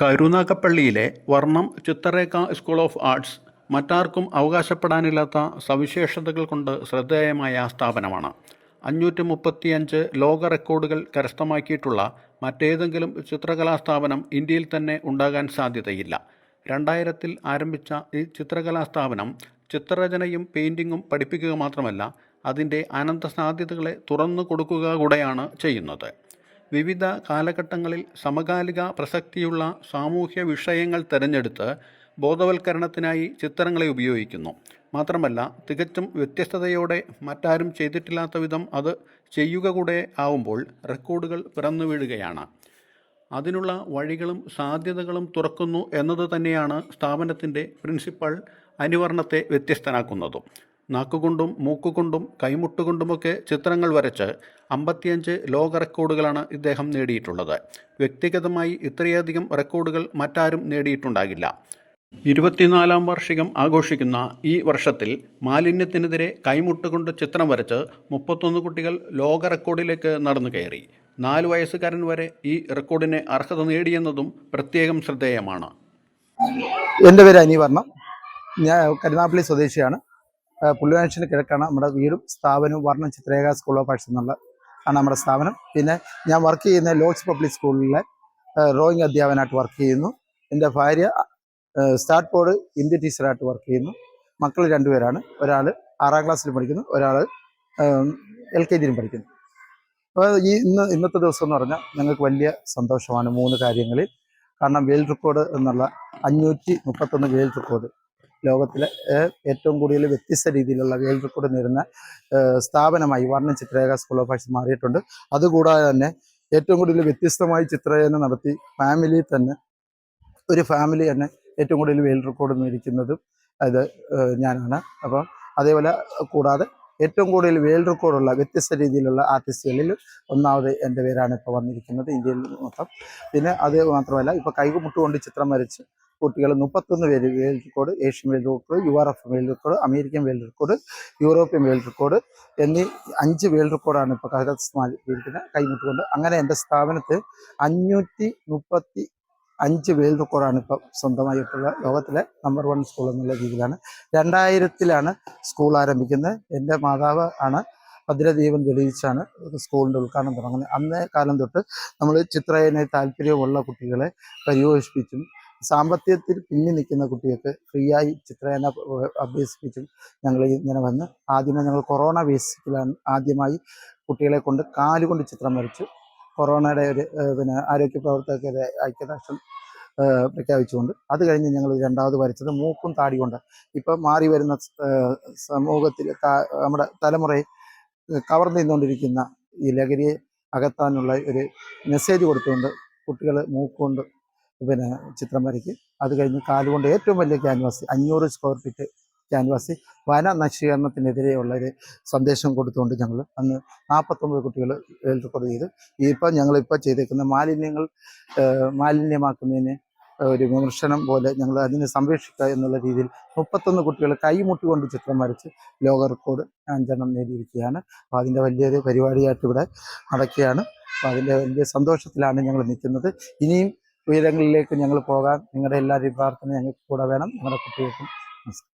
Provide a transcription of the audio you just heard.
കരുനാഗപ്പള്ളിയിലെ Varnam Chitharekha school of arts മറ്റാർക്കും അവകാശപ്പെടാനില്ലാത്ത സവിശേഷതകൾ കൊണ്ട് ശ്രദ്ധേയമായ സ്ഥാപനമാണ്. അഞ്ഞൂറ്റി മുപ്പത്തിയഞ്ച് ലോക റെക്കോർഡുകൾ കരസ്ഥമാക്കിയിട്ടുള്ള മറ്റേതെങ്കിലും ചിത്രകലാ സ്ഥാപനം ഇന്ത്യയിൽ തന്നെ ഉണ്ടാകാൻ സാധ്യതയില്ല. രണ്ടായിരത്തിൽ ആരംഭിച്ച ഈ ചിത്രകലാ സ്ഥാപനം ചിത്രരചനയും പെയിന്റിങ്ങും പഠിപ്പിക്കുക മാത്രമല്ല അതിന്റെ അനന്ത സാധ്യതകളെ തുറന്നു കൊടുക്കുക കൂടെയാണ് ചെയ്യുന്നത്. വിവിധ കാലഘട്ടങ്ങളിൽ സമകാലിക പ്രസക്തിയുള്ള സാമൂഹ്യ വിഷയങ്ങൾ തിരഞ്ഞെടുത്ത് ബോധവൽക്കരണത്തിനായി ചിത്രങ്ങളെ ഉപയോഗിക്കുന്നു. മാത്രമല്ല തികച്ചും വ്യത്യസ്തതയോടെ മറ്റാരും ചെയ്തിട്ടില്ലാത്ത വിധം അത് ചെയ്യുക കൂടെ ആവുമ്പോൾ റെക്കോർഡുകൾ പിറന്നു വീഴുകയാണ്. അതിനുള്ള വഴികളും സാധ്യതകളും തുറക്കുന്നു എന്നത് തന്നെയാണ് സ്ഥാപനത്തിന്റെ പ്രിൻസിപ്പൾ അനുവർണത്തെ വ്യത്യസ്തനാക്കുന്നതും. നാക്കുകൊണ്ടും മൂക്കുകൊണ്ടും കൈമുട്ടുകൊണ്ടുമൊക്കെ ചിത്രങ്ങൾ വരച്ച് അമ്പത്തിയഞ്ച് ലോക റെക്കോർഡുകളാണ് ഇദ്ദേഹം നേടിയിട്ടുള്ളത്. വ്യക്തിഗതമായി ഇത്രയധികം റെക്കോർഡുകൾ മറ്റാരും നേടിയിട്ടുണ്ടാകില്ല. ഇരുപത്തിനാലാം വാർഷികം ആഘോഷിക്കുന്ന ഈ വർഷത്തിൽ മാലിന്യത്തിനെതിരെ കൈമുട്ടുകൊണ്ട് ചിത്രം വരച്ച് മുപ്പത്തൊന്ന് കുട്ടികൾ ലോക റെക്കോർഡിലേക്ക് നടന്നു കയറി. നാല് വയസ്സുകാരൻ വരെ ഈ റെക്കോർഡിന് അർഹത നേടിയെന്നതും പ്രത്യേകം ശ്രദ്ധേയമാണ്. എന്റെ പേര് അനിവർണം ഞാൻ കരുനാപ്പള്ളി സ്വദേശിയാണ്. പുള്ളിവാൻഷിന് കിഴക്കാണ് നമ്മുടെ വീടും സ്ഥാപനവും Varna Chithrekha school of arts എന്നുള്ള ആണ് നമ്മുടെ സ്ഥാപനം. പിന്നെ ഞാൻ വർക്ക് ചെയ്യുന്ന ലോഡ്സ് പബ്ലിക് സ്കൂളിലെ ഡ്രോയിങ് അധ്യാപകനായിട്ട് വർക്ക് ചെയ്യുന്നു. എന്റെ ഭാര്യ സ്റ്റാർട്ട് ബോർഡ് ഹിന്ദി ടീച്ചറായിട്ട് വർക്ക് ചെയ്യുന്നു. മക്കൾ രണ്ടുപേരാണ്. ഒരാൾ ആറാം ക്ലാസ്സിൽ പഠിക്കുന്നു ഒരാൾ എൽ കെ ജിയിലും പഠിക്കുന്നു. അപ്പോൾ ഈ ഇന്ന് ഇന്നത്തെ ദിവസം എന്ന് പറഞ്ഞാൽ ഞങ്ങൾക്ക് വലിയ സന്തോഷമാണ് മൂന്ന് കാര്യങ്ങളിൽ. കാരണം വേൾഡ് റെക്കോർഡ് എന്നുള്ള അഞ്ഞൂറ്റി മുപ്പത്തൊന്ന് വേൾഡ് റെക്കോർഡ് ലോകത്തിലെ ഏറ്റവും കൂടുതൽ വ്യത്യസ്ത രീതിയിലുള്ള വേൾഡ് റെക്കോർഡ് നേടുന്ന സ്ഥാപനമായി Varna Chithrarekha school of arts മാറിയിട്ടുണ്ട്. അതുകൂടാതെ തന്നെ ഏറ്റവും കൂടുതൽ വ്യത്യസ്തമായി ചിത്രരചന നടത്തി ഫാമിലി തന്നെ ഒരു ഫാമിലി തന്നെ ഏറ്റവും കൂടുതൽ വേൾഡ് റെക്കോർഡ് നേടിക്കുന്നതും അത് ഞാനാണ്. അപ്പം അതേപോലെ കൂടാതെ ഏറ്റവും കൂടുതൽ വേൾഡ് റെക്കോർഡുള്ള വ്യത്യസ്ത രീതിയിലുള്ള ആർട്ടിസ്റ്റുകളിൽ ഒന്നാമത് എന്റെ പേരാണ് ഇപ്പോൾ വന്നിരിക്കുന്നത് ഇന്ത്യയിൽ മൊത്തം. പിന്നെ അത് മാത്രമല്ല ഇപ്പോൾ കൈകുമുട്ടുകൊണ്ട് ചിത്രം വരച്ച് കുട്ടികൾ മുപ്പത്തൊന്ന് പേര് world record Asian world record U R F world record American world record European world record എന്നീ അഞ്ച് വേൾഡ് റെക്കോർഡാണ് ഇപ്പോൾ കൈവരിക്കുന്നത് കൈമുട്ടുകൊണ്ട് അങ്ങനെ എന്റെ സ്ഥാപനത്തിൽ അഞ്ഞൂറ്റി മുപ്പത്തി അഞ്ച് വേൾഡ് റെക്കോർഡാണ് ഇപ്പോൾ സ്വന്തമായിട്ടുള്ള ലോകത്തിലെ നമ്പർ വൺ സ്കൂൾ എന്നുള്ള രീതിയിലാണ്. രണ്ടായിരത്തിലാണ് സ്കൂൾ ആരംഭിക്കുന്നത്. എന്റെ മാതാവ് ആണ് ഭദ്രദീപം തെളിയിച്ചാണ് സ്കൂളിന്റെ ഉദ്ഘാടനം തുടങ്ങുന്നത്. അന്നേ കാലം തൊട്ട് നമ്മൾ ചിത്രയനെ താല്പര്യമുള്ള കുട്ടികളെ പരിപോഷിപ്പിച്ചും സാമ്പത്തികത്തിൽ പിന്നിൽ നിൽക്കുന്ന കുട്ടികൾക്ക് ഫ്രീ ആയി ചിത്രരചന അഭ്യസിപ്പിച്ചും ഞങ്ങൾ ഇങ്ങനെ വന്ന് ആദ്യമേ ഞങ്ങൾ കൊറോണ ബേസിക്കിലാണ് ആദ്യമായി കുട്ടികളെ കൊണ്ട് കാലുകൊണ്ട് ചിത്രം വരച്ചു. കൊറോണയുടെ ഒരു പിന്നെ ആരോഗ്യ പ്രവർത്തകരുടെ ഐക്യരാഷ്ട്രം പ്രഖ്യാപിച്ചുകൊണ്ട് അത് കഴിഞ്ഞ് ഞങ്ങൾ രണ്ടാമത് വരച്ചത് മൂക്കും താടി കൊണ്ട്. ഇപ്പം മാറി വരുന്ന സമൂഹത്തിൽ നമ്മുടെ തലമുറയെ കവർന്നു നിന്നുകൊണ്ടിരിക്കുന്ന ഈ ലഹരിയെ അകത്താനുള്ള ഒരു മെസ്സേജ് കൊടുത്തുകൊണ്ട് കുട്ടികൾ മൂക്കുകൊണ്ട് പിന്നെ ചിത്രം വരയ്ക്കും. അത് കഴിഞ്ഞ് കാലുകൊണ്ട് ഏറ്റവും വലിയ ക്യാൻവാസ് അഞ്ഞൂറ് സ്ക്വയർ ഫീറ്റ് ക്യാൻവാസ് വന നശീകരണത്തിനെതിരെയുള്ള ഒരു സന്ദേശം കൊടുത്തുകൊണ്ട് ഞങ്ങൾ അന്ന് നാൽപ്പത്തൊമ്പത് കുട്ടികൾ വേൾഡ് റെക്കോർഡ് ചെയ്ത്. ഇപ്പം ഞങ്ങളിപ്പോൾ ചെയ്തേക്കുന്ന മാലിന്യങ്ങൾ മാലിന്യമാക്കുന്നതിന് ഒരു വിമർശനം പോലെ ഞങ്ങൾ അതിനെ സംരക്ഷിക്കുക എന്നുള്ള രീതിയിൽ മുപ്പത്തൊന്ന് കുട്ടികൾ കൈമുട്ടിക്കൊണ്ട് ചിത്രം വരച്ച് ലോക റെക്കോർഡ് അഞ്ചെണ്ണം നേടിയിരിക്കുകയാണ്. അപ്പോൾ അതിന്റെ വലിയൊരു പരിപാടിയായിട്ട് ഇവിടെ നടക്കുകയാണ്. അപ്പോൾ അതിന്റെ വലിയ സന്തോഷത്തിലാണ് ഞങ്ങൾ നിൽക്കുന്നത്. ഇനിയും ഉയരങ്ങളിലേക്ക് ഞങ്ങൾ പോകാൻ നിങ്ങളുടെ എല്ലാ പ്രാർത്ഥന ഞങ്ങൾക്ക് കൂടെ വേണം. നിങ്ങളുടെ കുട്ടികൾക്കും നമസ്കാരം.